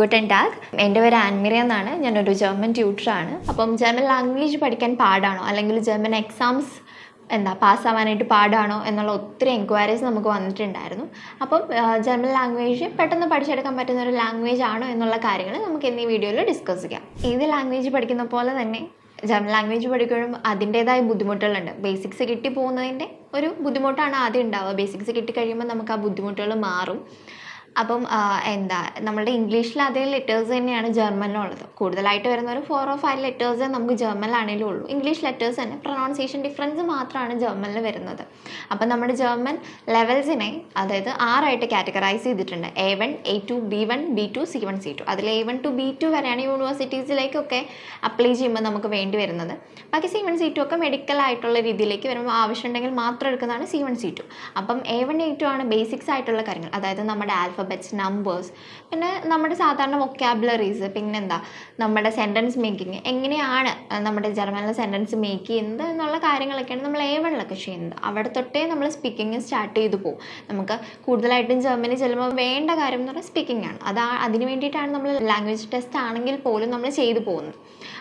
Guten tag എന്റെ പേര് ആൻമിര എന്നാണ്. ഞാനൊരു ജർമ്മൻ ട്യൂട്ടറാണ്. അപ്പം ജർമ്മൻ ലാംഗ്വേജ് പഠിക്കാൻ പാടാണോ? അല്ലെങ്കിൽ ജർമ്മൻ എക്സാംസ് എന്താ പാസ്സാവാനായിട്ട് പാടാണോ? എന്നുള്ള ഒത്തിരി എൻക്വയറീസ് നമുക്ക് വന്നിട്ടുണ്ടായിരുന്നു. അപ്പം ജർമ്മൻ ലാംഗ്വേജ് പെട്ടെന്ന് പഠിച്ചെടുക്കാൻ പറ്റുന്ന ഒരു ലാംഗ്വേജ് ആണോ എന്നുള്ള കാര്യങ്ങൾ നമുക്ക് ഇന്ന് ഈ വീഡിയോയിൽ ഡിസ്കസ് ചെയ്യാം. ഏത് ലാംഗ്വേജ് പഠിക്കുന്ന പോലെ തന്നെ ജർമ്മൻ ലാംഗ്വേജ് പഠിക്കുമ്പോഴും അതിന്റേതായ ബുദ്ധിമുട്ടുകളുണ്ട്. ബേസിക്സ് കിട്ടി പോകുന്നതിന്റെ ഒരു ബുദ്ധിമുട്ടാണ് ആദ്യം ഉണ്ടാവുക. ബേസിക്സ് കിട്ടി കഴിയുമ്പോൾ നമുക്ക് ആ ബുദ്ധിമുട്ടുകൾ മാറും. അപ്പം എന്താ നമ്മളുടെ ഇംഗ്ലീഷിൽ അതേ ലെറ്റേഴ്സ് തന്നെയാണ് ജർമ്മനിലുള്ളത്. കൂടുതലായിട്ട് വരുന്ന ഒരു ഫോർ ഓർ ഫൈവ് ലെറ്റേഴ്സ് നമുക്ക് ജർമ്മനിലാണെങ്കിലും ഉള്ളൂ. ഇംഗ്ലീഷ് ലെറ്റേഴ്സ് തന്നെ പ്രൊണൗൺസിയേഷൻ ഡിഫറൻസ് മാത്രമാണ് ജർമ്മനിൽ വരുന്നത്. അപ്പം നമ്മുടെ ജർമ്മൻ ലെവൽസിനെ അതായത് ആറായിട്ട് കാറ്റഗറൈസ് ചെയ്തിട്ടുണ്ട്. A one A two B one B two C one C two അതിൽ A one two B two വരെയാണ് യൂണിവേഴ്സിറ്റീസിലേക്കൊക്കെ അപ്ലൈ ചെയ്യുമ്പോൾ നമുക്ക് വേണ്ടി വരുന്നത്. ബാക്കി സി വൺ സി ടു ഒക്കെ മെഡിക്കൽ ആയിട്ടുള്ള രീതിയിലേക്ക് വരുമ്പോൾ ആവശ്യമുണ്ടെങ്കിൽ മാത്രം എടുക്കുന്നതാണ് സി വൺ സി ടു അപ്പം എ വൺ എ ടു ആണ് ബേസിക്സ് ആയിട്ടുള്ള കാര്യങ്ങൾ. അതായത് നമ്മുടെ ആൽഫബറ്റ്സ് നമ്പേഴ്സ് പിന്നെ നമ്മുടെ സാധാരണ വൊക്കാബുലറീസ് പിന്നെന്താ? നമ്മുടെ സെന്റൻസ് മേക്കിംഗ് എങ്ങനെയാണ് നമ്മുടെ ജർമ്മനിലെ സെന്റൻസ് മേക്ക് ചെയ്യുന്നത് എന്നുള്ള കാര്യങ്ങളൊക്കെയാണ് നമ്മൾ എ വണ്ണിലൊക്കെ ചെയ്യുന്നത്. അവിടെ തൊട്ടേ നമ്മൾ സ്പീക്കിംഗ് സ്റ്റാർട്ട് ചെയ്തു പോകും നമുക്ക് കൂടുതലായിട്ടും ജർമ്മനി ചെല്ലുമ്പോൾ വേണ്ട കാര്യം എന്ന് പറഞ്ഞാൽ സ്പീക്കിംഗ് ആണ്. അത് അതിന് വേണ്ടിയിട്ടാണ് നമ്മൾ ലാംഗ്വേജ് ടെസ്റ്റ് ആണെങ്കിൽ പോലും നമ്മൾ ചെയ്തു പോകുന്നത്.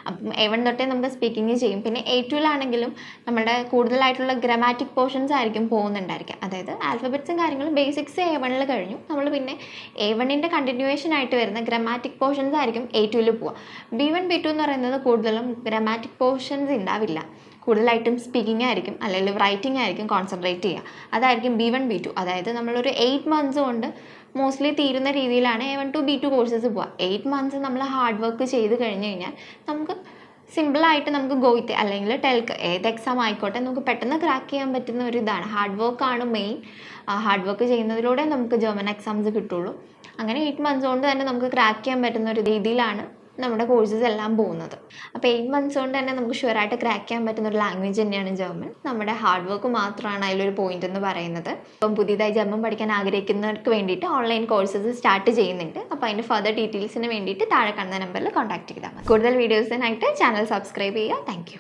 അപ്പം എ വൺ തൊട്ടേ നമുക്ക് സ്പീക്കിംഗ് ചെയ്യും. പിന്നെ എ ടുവിലാണെങ്കിലും നമ്മുടെ കൂടുതലായിട്ടുള്ള ഗ്രാമാറ്റിക് പോർഷൻസ് ആയിരിക്കും പോകുന്നുണ്ടായിരിക്കുക. അതായത് ആൽഫബറ്റ്സും കാര്യങ്ങളും ബേസിക്സ് എ വണ്ണിൽ കഴിഞ്ഞു. നമ്മൾ പിന്നെ എ വണ്ണിന്റെ കണ്ടിന്യൂവേഷൻ ആയിട്ട് വരുന്ന ഗ്രാമാറ്റിക് പോർഷൻസ് ആയിരിക്കും എ ടുവിൽ പോവുക. ബി വൺ ബി ടു എന്ന് പറയുന്നത് കൂടുതലും ഗ്രാമാറ്റിക് പോർഷൻസ് ഉണ്ടാവില്ല കൂടുതലായിട്ടും സ്പീക്കിംഗ് ആയിരിക്കും അല്ലെങ്കിൽ റൈറ്റിംഗ് ആയിരിക്കും കോൺസെൻട്രേറ്റ് ചെയ്യുക. അതായിരിക്കും ബി വൺ ബി ടു അതായത് നമ്മളൊരു എയ്റ്റ് മന്ത്സ് കൊണ്ട് മോസ്റ്റ്ലി തീരുന്ന രീതിയിലാണ് A one two B two courses പോവുക. എയ്റ്റ് മന്ത്സ് നമ്മൾ ഹാർഡ് വർക്ക് ചെയ്ത് കഴിഞ്ഞ് കഴിഞ്ഞാൽ നമുക്ക് സിമ്പിളായിട്ട് നമുക്ക് ഗോയിത്തെ അല്ലെങ്കിൽ ടെൽക്ക് ഏത് എക്സാം ആയിക്കോട്ടെ നമുക്ക് പെട്ടെന്ന് ക്രാക്ക് ചെയ്യാൻ പറ്റുന്ന ഒരു ഇതാണ്. ഹാർഡ് വർക്ക് ആണ് മെയിൻ ഹാർഡ് വർക്ക് ചെയ്യുന്നതിലൂടെ നമുക്ക് ജർമ്മൻ എക്സാംസ് കിട്ടുള്ളൂ. അങ്ങനെ എയ്റ്റ് മന്ത്സ് കൊണ്ട് തന്നെ നമുക്ക് ക്രാക്ക് ചെയ്യാൻ പറ്റുന്ന ഒരു രീതിയിലാണ് നമ്മുടെ കോഴ്സസ് എല്ലാം പോകുന്നത്. അപ്പോൾ എയ്റ്റ് മന്ത്സ് കൊണ്ട് തന്നെ നമുക്ക് ഷുവറായിട്ട് ക്രാക്ക് ചെയ്യാൻ പറ്റുന്ന ഒരു ലാംഗ്വേജ് തന്നെയാണ് ജർമ്മൻ നമ്മുടെ ഹാർഡ് വർക്ക് മാത്രമാണ് അതിലൊരു പോയിന്റ് എന്ന് പറയുന്നത്. അപ്പം പുതിയതായി ജർമ്മൻ പഠിക്കാൻ ആഗ്രഹിക്കുന്നവർക്ക് വേണ്ടിയിട്ട് ഓൺലൈൻ കോഴ്സസ് സ്റ്റാർട്ട് ചെയ്യുന്നുണ്ട്. അപ്പോൾ അതിന്റെ ഫർദർ ഡീറ്റെയിൽസിന് വേണ്ടിയിട്ട് താഴെ കാണുന്ന നമ്പറിൽ കോൺടാക്ട് ചെയ്താൽ മതി. കൂടുതൽ വീഡിയോസിനായിട്ട് ചാനൽ സബ്സ്ക്രൈബ് ചെയ്യുക. താങ്ക്